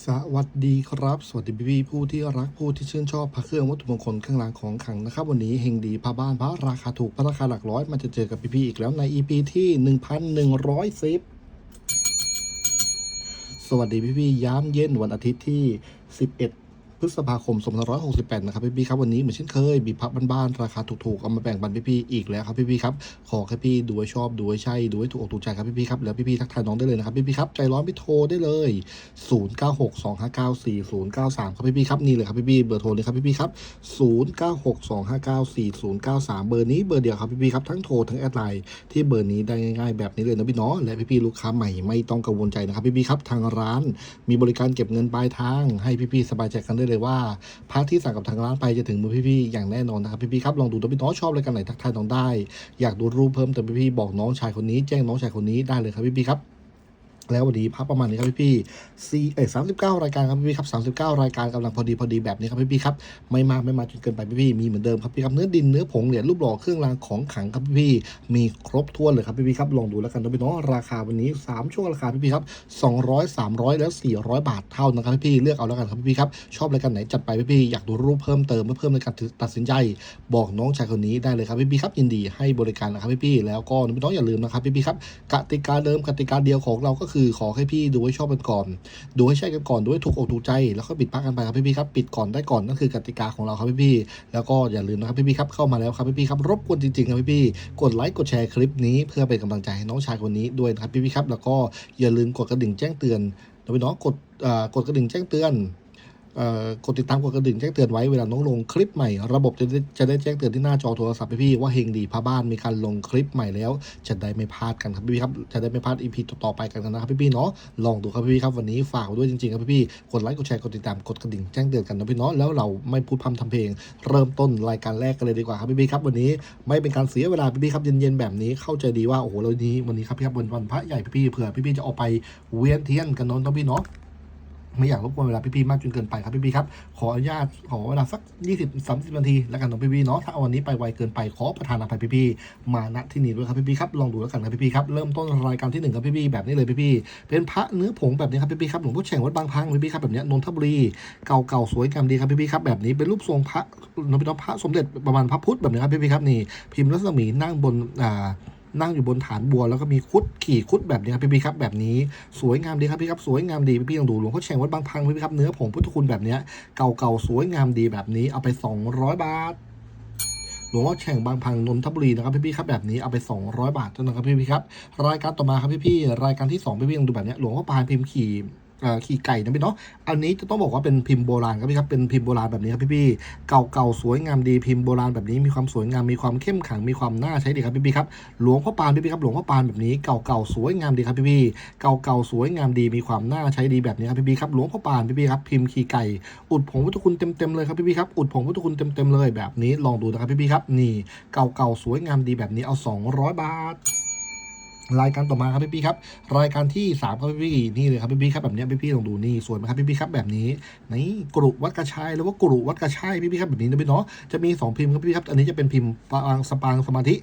สวัสดีครับ สวัสดีพี่ผู้ที่รักผู้ที่ชื่นชอบพระเครื่องวัตถุมงคลเครื่องรางของขลังนะครับ วันนี้เฮงดีพระบ้านพระราคาถูกพระราคาหลักร้อยมันจะเจอกับพี่ๆอีกแล้วใน EP ที่ 1110 สวัสดีพี่ๆย้ำเย็นวันอาทิตย์ที่ 11 พฤษภาคม2568 นะครับพี่ๆครับวันนี้เหมือนเช่นเคยมีพับบ้านๆราคาถูกๆเอามาแบ่งปันพี่ๆอีกแล้วครับพี่ๆครับขอแค่พี่ดูให้ชอบดูให้ใช่ดูให้ถูกอกถูกใจครับพี่ๆครับแล้วพี่ๆทักทายน้องได้เลยนะครับพี่ๆครับใจร้อนพี่โทรได้เลย 0962594093 ครับพี่ๆครับนี่เลยครับพี่ๆเบอร์โทรเลยครับพี่ๆครับ 0962594093 เบอร์นี้เบอร์เดียวครับพี่ๆครับทั้งโทรทั้งแอดไลน์ที่เบอร์นี้ได้ง่าย ๆ แบบนี้เลยนะพี่น้องและพี่ๆลูกค้าใหม่ไม่ต้องกังวลใจนะครับพี่ๆครับทางร้าน มีบริการเก็บเงินปลายทางให้พี่ๆสบายใจกันได้เลยว่าพาร์ทที่สั่งกับทางร้านไปจะถึงมือพี่ๆอย่างแน่นอนนะครับพี่ๆครับลองดูตัวพี่น้องชอบอะไรกันไหนทักทายน้องได้ อยากดูรูปเพิ่มเติมพี่ๆบอกน้องชายคนนี้ แจ้งน้องชายคนนี้ได้เลยครับพี่ๆครับ แล้ววันนี้พักประมาณนี้ครับพี่พี่ซีเอ้สามสิบเก้ารายการครับพี่พี่ครับสามสิบเก้ารายการกำลังพอดีพอดีแบบนี้ครับพี่พี่ครับไม่มากไม่มาจนเกินไปพี่พี่มีเหมือนเดิมครับพี่ครับเนื้อดินเนื้อผงเหรียญรูปหล่อเครื่องรางของขังครับพี่พี่มีครบถ้วนเลยครับพี่พี่ครับลองดูแล้วกันนะพี่น้องราคาวันนี้สามช่วงราคาพี่พี่ครับสองร้อยสามร้อยแล้วสี่ร้อยบาทเท่านะครับพี่พี่เลือกเอาแล้วกันครับพี่พี่ครับชอบรายการไหนจัดไปพี่พี่อยากดูรูปเพิ่มเติมเพื่อเพิ่มในการตัดสินใจบอกน้องชายคนนี้ได้เลยครับพี่พี่ครับยินดีให้บริการนะครับพี่พี่แล้วก็พี่น้องอย่าลืมนะครับพี่พี่ครับกติกาเดิมกติกาเดียวของเราก็คือขอให้พี่ดูให้ชอบกันก่อน ดูให้ใช่กันก่อน ดูให้ถูกอกถูกใจ แล้วก็ปิดพักกันไปครับพี่ๆครับ ปิดก่อนได้ก่อนนั่นคือกติกาของเราครับพี่ๆแล้วก็อย่าลืมนะครับพี่ๆครับเข้ามาแล้วครับพี่ๆครับรบกวนจริงๆครับพี่ๆกดไลค์กดแชร์คลิปนี้เพื่อเป็นกำลังใจให้น้องชายคนนี้ด้วยนะครับพี่ๆครับ แล้วก็อย่าลืมกดกระดิ่งแจ้งเตือนน้องกดกดกระดิ่งแจ้งเตือน กดติดตามกดกระดิ่งแจ้งเตือนไว้เวลาน้องลงคลิปใหม่ ระบบจะได้จะได้แจ้งเตือนที่หน้าจอโทรศัพท์พี่ว่าเฮงดีพาบ้านมีการลงคลิปใหม่แล้ว จะได้ไม่พลาดกันครับพี่ครับจะได้ไม่พลาดอีพีต่อไปกันนะครับพี่ๆเนาะลองดูครับพี่ครับวันนี้ฝากด้วยจริงๆครับพี่ๆกดไลค์กดแชร์กดติดตามกดกระดิ่งแจ้งเตือนกันนะพี่เนาะแล้วเราไม่พูดพร่ำทำเพลง เริ่มต้นรายการแรกกันเลยดีกว่าครับพี่ๆครับวันนี้ไม่เป็นการเสียเวลาพี่ๆครับเย็นๆแบบนี้เข้าใจดีว่าโอ้โหเรานี้วันนี้ครับพี่ครับวันวันพระใหญ่พี่ๆเผื่อพี่ๆจะออกไปเวียนเทียนกันเนาะพี่เนาะ ไม่อยากรบกวนเวลาพี่ๆมากจนเกินไปครับพี่ๆครับ ขออนุญาตขอเวลาสัก 20-30นาทีแล้วกันเนาะพี่ๆเนาะถ้าวันนี้ไปไวเกินไปขอประทานอภัยพี่ๆมาณที่นี่ด้วยครับพี่ๆครับลองดูแล้วกันนะพี่ๆครับเริ่มต้นรายการที่หนึ่งครับพี่ๆแบบนี้เลยพี่ๆเป็นพระเนื้อผงแบบนี้ครับพี่ๆครับหลวงพ่อแฉ่งวัดบางพังพี่ๆครับแบบนี้นนทบุรีเก่าๆสวยงามดีครับพี่ๆครับแบบนี้เป็นรูปทรงพระนพี่น้องพระสมเด็จประมาณพระพุทธแบบนี้ครับพี่ๆครับนี่พิมพ์รัศมีนั่งบนอ่า นั่งอยู่บนฐานบัวแล้วก็มีคุดขี่คุดแบบนี้ครับพี่ครับแบบนี้สวยงามดีครับพี่ครับสวยงามดีพี่ๆลองดูหลวงพ่อแฉ่งวัดบางพังพี่ๆครับเนื้อผงพุทธคุณแบบนี้เก่าๆสวยงามดีแบบนี้เอาไป 200 บาทหลวงพ่อแฉ่งบางพังนนทบุรีนะครับพี่ๆครับแบบนี้เอาไป 200 บาทเท่านั้นครับพี่ๆครับรายการต่อมาครับพี่ๆรายการที่สองพี่ๆลองดูแบบนี้หลวงพ่อปานพิมพ์ขี่ ขี่ไก่นะพี่เนาะอันนี้จะต้องบอกว่าเป็นพิมพ์โบราณครับพี่ครับเป็นพิมพ์โบราณแบบนี้ครับพี่ๆเก่าๆสวยงามดีพิมพ์โบราณแบบนี้มีความสวยงามมีความเข้มขังมีความน่าใช้ดีครับพี่ๆครับหลวงพ่อปานพี่ๆครับหลวงพ่อปานแบบนี้เก่าๆสวยงามดีครับพี่ๆเก่าๆสวยงามดีมีความน่าใช้ดีแบบนี้ครับพี่ๆครับหลวงพ่อปานพี่ๆครับพิมพ์ขี่ไก่ อุดผงพุทธคุณเต็มๆเลยครับพี่ๆครับอุดผงพุทธคุณเต็มๆเลยแบบนี้ลองดูนะครับพี่ๆครับนี่เก่าๆสวยงามดีแบบนี้เอา 200 บาท รายการต่อมาครับพี่พี่ครับ รายการที่3ครับพี่พี่นี่เลยครับพี่พี่ครับแบบนี้พี่พี่ลองดูนี่สวยไหมครับพี่พี่ครับแบบนี้นี่กรุวัดกระชายหรือว่ากรุวัดกระชายพี่พี่ครับแบบนี้นะพี่เนาะจะมีสองพิมพ์ครับพี่ครับอันนี้จะเป็นพิมพ์ปางสปางสมาธิ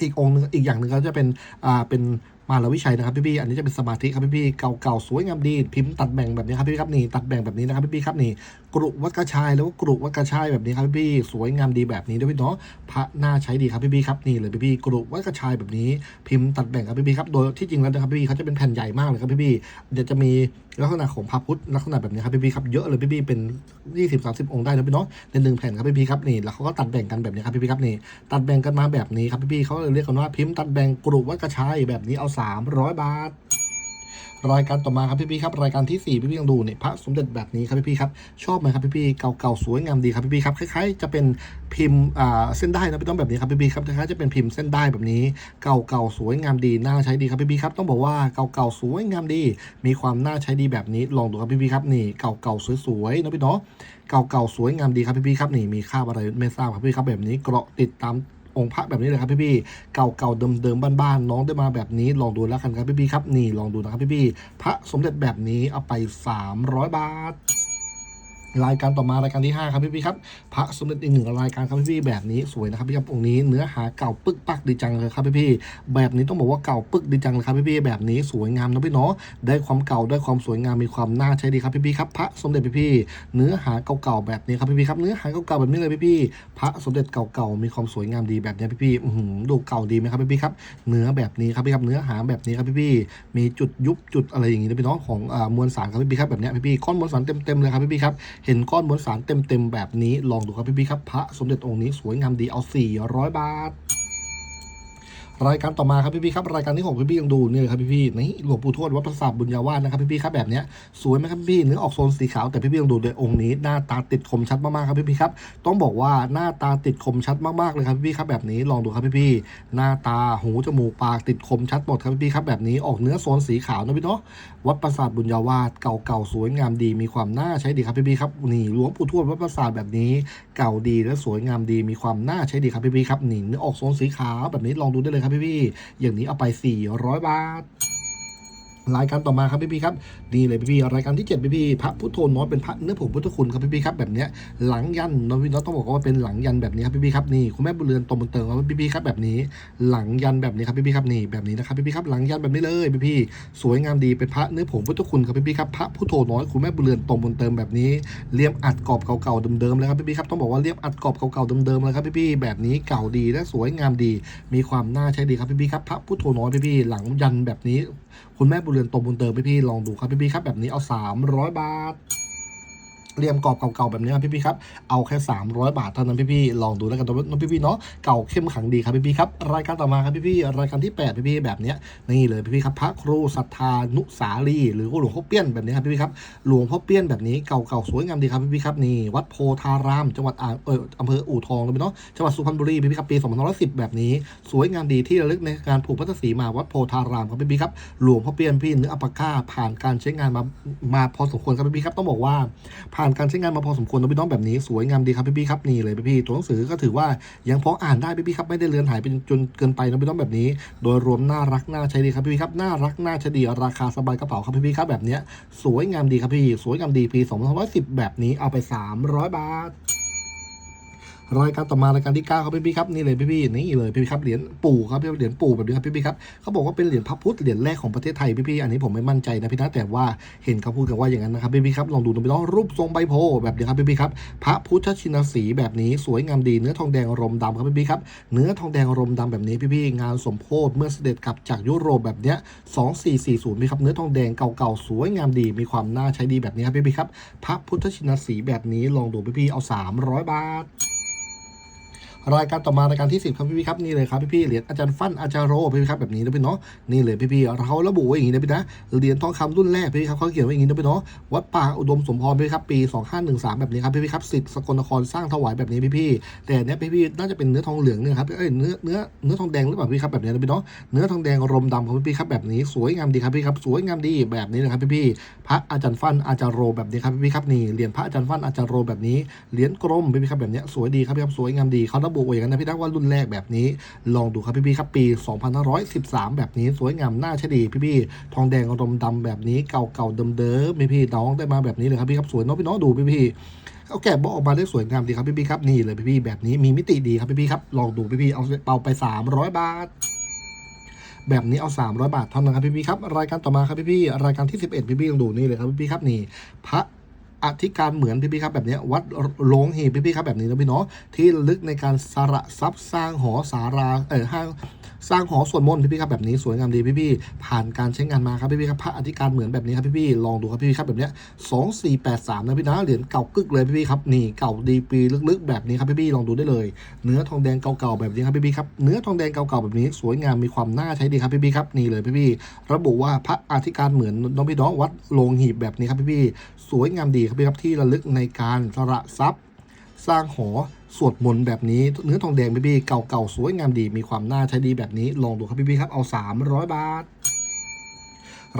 อีกองหนึงอีกอย่างหนึ่งก็จะเป็นอ่าเป็น มาลวิชัยนะครับพี่พี่อันนี้จะเป็นสมาธิครับพี่พี่เก่าๆสวยงามดีพิมพ์ตัดแบ่งแบบนี้ครับพี่ครับนี่ตัดแบ่งแบบนี้นะครับพี่พี่ครับนี่กรุวัดกระชายแล้วก็กรุวัดกระชายแบบนี้ครับพี่พี่สวยงามดีแบบนี้ด้วยพี่เนาะพระน่าใช้ดีครับพี่พี่ครับนี่เลยพี่พี่กรุวัดกระชายแบบนี้ พิมพ์ตัดแบ่งครับพี่พี่ครับโดยที่จริงแล้วนะครับพี่พี่เขาจะเป็นแผ่นใหญ่มากเลยครับพี่พี่เดี๋ยวจะมี ลักษณะของพระพุทธลักษณะแบบนี้ครับพี่พีครับเยอะเลยพี่พีเป็น20 30องค์ได้นะพี่เนาะในหนึ่งแผ่นครับพี่พีครับนี่แล้วเขาก็ตัดแบ่งกันแบบนี้ครับพี่พีครับนี่ตัดแบ่งกันมาแบบนี้ครับพี่พีเขาเลยเรียกกันว่าพิมพ์ตัดแบ่งกรุวัดกระชายแบบนี้เอา300บาท รายการต่อมาครับพี่ๆครับรายการที่สี่พี่ยังดูเนี่ยพระสมเด็จแบบนี้ครับพี่ๆครับชอบไหมครับพี่ๆเก่าๆสวยงามดีครับพี่ๆครับคล้ายๆ จะเป็นพิมพ์อ่าเส้นได้นะพี่ต้องแบบนี้ครับพี่ๆครับคล้ายๆจะเป็นพิมพ์เส้นได้แบบนี้ เก่าๆสวยงามดีน่าใช้ดีครับพี่ๆครับต้องบอกว่าเก่าๆสวยงามดี มีความน่าใช้ดีแบบนี้ลองดูครับพี่ๆครับนี่เก่าๆสวยๆนะพี่เนาะเก่าๆสวยงามดีครับพี่ๆครับนี่มีค่าอะไรไม่ทราบครับพี่ครับแบบนี้เกราะติดตาม องค์พระแบบนี้เลยครับพี่ๆเก่าๆเดิมๆบ้านๆน้องได้มาแบบนี้ลองดูแล้วกันครับพี่ๆครับนี่ลองดูนะครับพี่ๆพระสมเด็จแบบนี้เอาไป 300 บาท รายการต่อมารายการที่ 5 ครับพี่ๆครับพระสมเด็จอีกหนึ่งรายการครับพี่ๆแบบนี้สวยนะครับพี่ครับองค์นี้เนื้อหาเก่าปึกปักดีจังเลยครับพี่ๆแบบนี้ต้องบอกว่าเก่าปึกดีจังเลยครับพี่ๆแบบนี้สวยงามนะพี่เนาะได้ความเก่าได้ความสวยงามมีความน่าใช้ดีครับพี่ๆครับพระสมเด็จพี่ๆเนื้อหาเก่าๆแบบนี้ครับพี่ๆครับเนื้อหาเก่าๆแบบนี้เลยพี่ๆพระสมเด็จเก่าๆมีความสวยงามดีแบบนี้พี่ๆอื้อหือดูเก่าดีไหมครับพี่ๆครับเนื้อแบบนี้ครับพี่ครับเนื้อหาแบบนี้ครับพี่ๆมีจุดยุบจุดอะไรอย่างงี้นะพี่เนาะของมวลสารครับพี่ๆครับแบบนี้ยพี่ๆก้อนมวลสารเต็มๆเลยครับพี่ๆครับเห็นก้อนมวลสารเต็มๆแบบนี้ลองดูครับพี่ๆครับพระสมเด็จองค์นี้สวยงามดีเอา 400 บาท รายการต่อมาครับพี่ๆครับรายการที่หกพี่ๆยังดูนี่เลยครับพี่ๆนี่หลวงปู่ทวดวัดประสาทบุญญาวาสนะครับพี่ๆครับแบบเนี้ยสวยไหมครับพี่ๆเนื้อออกโซนสีขาวแต่พี่ๆยังดูเลยองค์นี้หน้าตาติดคมชัดมากๆครับพี่ๆครับต้องบอกว่าหน้าตาติดคมชัดมากๆเลยครับพี่ๆครับแบบนี้ลองดูครับพี่ๆหน้าตาหูจมูกปากติดคมชัดหมดครับพี่ๆครับแบบนี้ออกเนื้อโซนสีขาวนะพี่เนาะวัดปราสาทบุญญาวาสเก่าๆสวยงามดีมีความน่าใช้ดีครับพี่ๆครับนี่หลวงปู่ทวดวัดปราสาทแบบนี้ เก่าดีและสวยงามดีมีความน่าใช้ดีครับพี่ๆครับนี่เนื้อออกโซนสีขาวแบบนี้ลองดูได้เลยครับพี่ๆอย่างนี้เอาไป 400 บาท รายการต่อมาครับพี่ๆครับนี่เลยพี่ๆรายการที่7พี่ๆพระพุทโธน้อยเป็นพระเนื้อผงพุทธคุณครับพี่ๆครับแบบเนี้ยหลังยันน้องพี่น้องต้องบอกว่าเป็นหลังยันแบบนี้ครับพี่ๆครับนี่คุณแม่บุญเรือนตมบนเติงครับพี่ๆครับแบบนี้ หลังยันแบบนี้ครับพี่ๆครับนี่แบบนี้นะครับพี่ๆครับหลังยันแบบนี้เลยพี่ๆสวยงามดีเป็นพระเนื้อผงพุทธคุณครับพี่ๆครับพระพุทโธน้อยคุณแม่บุญเรือนตมบนเติมแบบนี้เลี่ยมอัดกรอบเก่าๆเดิมๆเลยครับพี่ๆครับต้องบอกว่าเลี่ยมอัดกรอบเก่าๆเดิมๆเลยครับพี่ๆแบบนี้เก่าดีและสวยงามดี มีความน่าใช้ดีครับพี่ๆครับพระพุทโธน้อยพี่ๆหลังยันแบบนี้คุณแม่บุญเรือนตมบุญเติมพี่ๆลองดูครับพี่ๆครับแบบนี้เอา 300 บาท เรียมกรอบเก่าๆแบบนี้ครับพี่ๆครับ เอาแค่ 300 บาทเท่านั้นพี่ๆลองดูแล้วกันนะพี่ๆเนาะ เก่าเข้มขังดีครับพี่ๆครับ รายการต่อมาครับพี่ๆรายการที่ 8 พี่ๆแบบนี้นี่เลยพี่ๆครับพระครูศรัทธานุสาลีหรือว่าหลวงพ่อเปี้ยนแบบนี้ครับพี่ๆครับ หลวงพ่อเปี้ยนแบบนี้เก่าๆสวยงามดีครับพี่ๆครับนี่วัดโพธาราม จังหวัดอ่างเอออำเภออู่ทองเลยเนาะ จังหวัดสุพรรณบุรีพี่ๆครับปี2510 แบบนี้ สวยงามดีที่ระลึกในการผูกพัทสีมาวัดโพธารามครับพี่ๆครับ หลวงพ่อเปี้ยนพี่เนื้ออัปปะก้าผ่านการใช้งานมามาพอสมควรครับพี่ๆครับต้องบอกว่าผ่านการใช้งานมาพอสมควรนะพี่น้องแบบนี้สวยงามดีครับพี่พี่ครับนี่เลยพี่พี่ตัวหนังสือก็ถือว่ายังพออ่านได้พี่พี่ครับไม่ได้เลือนหายไปจนเกินไปนะพี่น้องแบบนี้ โดยรวมน่ารักน่าใช้ดีครับพี่พี่ครับน่ารักน่าใช้ดีราคาสบายกระเป๋าครับพี่พี่ครับแบบนี้สวยงามดีครับพี่สวยงามดีปี2510 แบบนี้เอาไป 300 บาท รายการต่อมารายการที่9ครับพี่ๆครับนี่เลยพี่ๆนี่เลยพี่ๆครับเหรียญปู่ครับพี่เหรียญปู่แบบนี้ครับพี่ๆครับเขาบอกว่าเป็นเหรียญพระพุทธเหรียญแรกของประเทศไทยพี่ๆอันนี้ผมไม่มั่นใจนะพี่นะแต่ว่าเห็นเขาพูดกันว่าอย่างนั้นนะครับพี่ๆครับลองดูนะพี่น้องรูปทรงใบโพแบบนี้ครับพี่ๆครับพระพุทธชินสีแบบนี้สวยงามดีเนื้อทองแดงรมดำครับพี่ๆครับเนื้อทองแดงรมดำแบบนี้พี่ๆงานสมโพธิเมื่อเสด็จกลับจากยุโรปแบบเนี้ย2440พี่ครับเนื้อทองแดงเก่าๆสวยงามดีมีความน่าใช้ดีแบบนี้ครับพี่ๆครับพระพุทธชินสีแบบนี้ลองดูพี่ๆเอา 300 บาท รายการต่อมารายการที่ 10 ครับพี่ๆครับนี่เลยครับพี่ๆเหรียญอาจารย์ฟันอาจารย์โรพี่ๆครับแบบนี้นะพี่เนาะนี่เลยพี่ๆเขาระบุไว้อย่างนี้นะพี่นะเหรียญทองคำรุ่นแรกพี่ๆครับเขาเขียนไว้อย่างนี้นะพี่เนาะวัดป่าอุดมสมพรพี่ครับปี 2513 แบบนี้ครับพี่ๆครับสิทธิ์สกลนครสร้างถวายแบบนี้พี่ๆแต่เนี้ยพี่ๆน่าจะเป็นเนื้อทองเหลืองเนี่ยครับเอ้ยเนื้อเนื้อเนื้อทองแดงหรือเปล่าพี่ครับแบบนี้นะพี่เนาะเนื้อทองแดงรมดำของพี่ๆครับแบบนี้สวยงามดีครับพี่ครับสวยงามดีแบบนี้นะครับพี่ๆพระอาจารย์ฟันอาจารย์โรแบบนี้ครับพี่ๆครับนี่เหรียญพระอาจารย์ฟันอาจารย์โรแบบนี้เหรียญกรมพี่ๆครับแบบเนี้ยสวยดีครับพี่ครับสวยงามดีเขาระบุไว้อย่างนั้นนะพี่นะว่ารุ่นแรกแบบนี้ ลองดูครับพี่ๆครับปี 2513 แบบนี้สวยงามน่าช่ดีพี่ๆทองแดงอรมณ์ดำแบบนี้เก่าๆเดิมๆพี่ๆน้องได้มาแบบนี้เลยครับพี่ครับสวยเน้องพี่น้องดูพี่ๆเขาแกะบอกออกมาได้สวยงามดีครับพี่ๆครับนี่เลยพี่ๆแบบนี้มีมิติดีครับพี่ๆครับลองดูพี่ๆเอาเอาไป 300 บาท แบบนี้เอา 300 บาทเท่านั้นครับพี่ๆครับรายการต่อมาครับพี่ๆรายการที่ 11พี่ๆลองดูนี่เลยครับพี่ๆครับนี่พระ อธิการเหมือนพี่พี่ครับแบบนี้วัดโลงหีบพี่ครับแบบนี้นะพี่เนาะที่ลึกในการสระทรัพย์สร้างหอสาราเออห้าง สร้างหอสวดมนต์พี่ๆครับแบบนี้สวยงามดีพี่ๆผ่านการใช้งานมาครับพี่ๆครับพระอธิการเหมือนแบบนี้ครับพี่ๆลองดูครับพี่ๆครับแบบเนี้ย2483นะพี่นะเหรียญเก่ากึกเลยพี่ๆครับนี่เก่าดีปีลึกๆแบบนี้ครับพี่ๆลองดูได้เลย เนื้อทองแดงเก่าๆแบบนี้ครับพี่ๆครับเนื้อทองแดงเก่าๆแบบนี้ สวยงามมีความน่าใช้ดีครับพี่ๆครับนี่เลยพี่ๆระบุว่าพระอธิการเหมือนน้องพี่น้องวัดโลงหีบแบบนี้ครับพี่ๆสวยงามดีครับพี่ครับที่ระลึกในการสระทรัพย์ สร้างหอสวดมนต์แบบนี้เนื้อทองแดงพี่ๆเก่าๆสวยงามดีมีความน่าใช้ดีแบบนี้ลองดูครับพี่ๆครับเอา 300 บาท